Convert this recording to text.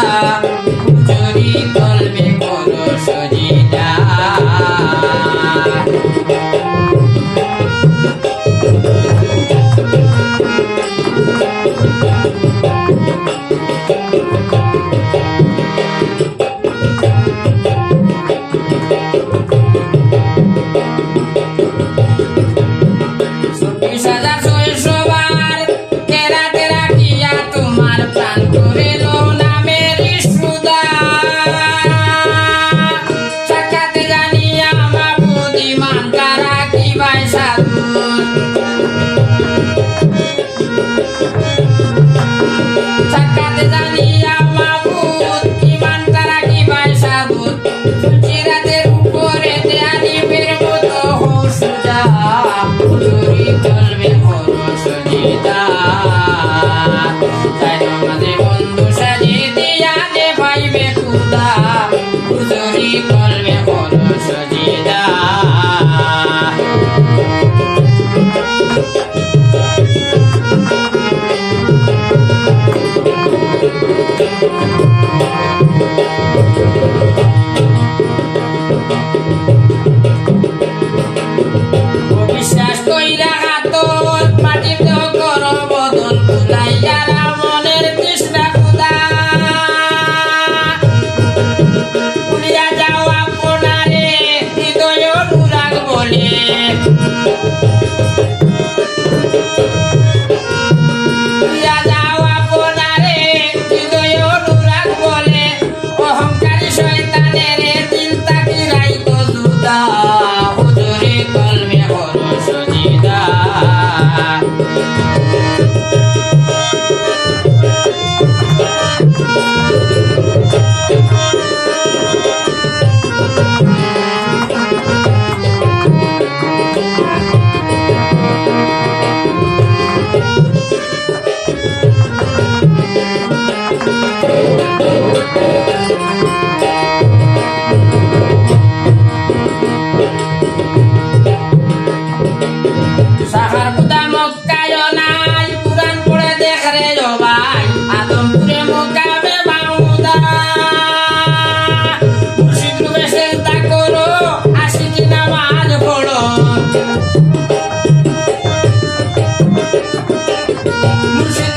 ただ。খোদা হুজুরি কলমে হলো সজিদা রে জবাই আদমপুরে মোকাবে বাউদা মুর্শিদ রূপে চিন্তা করো আশিকি নামাজ পড়ো। মুর্শিদ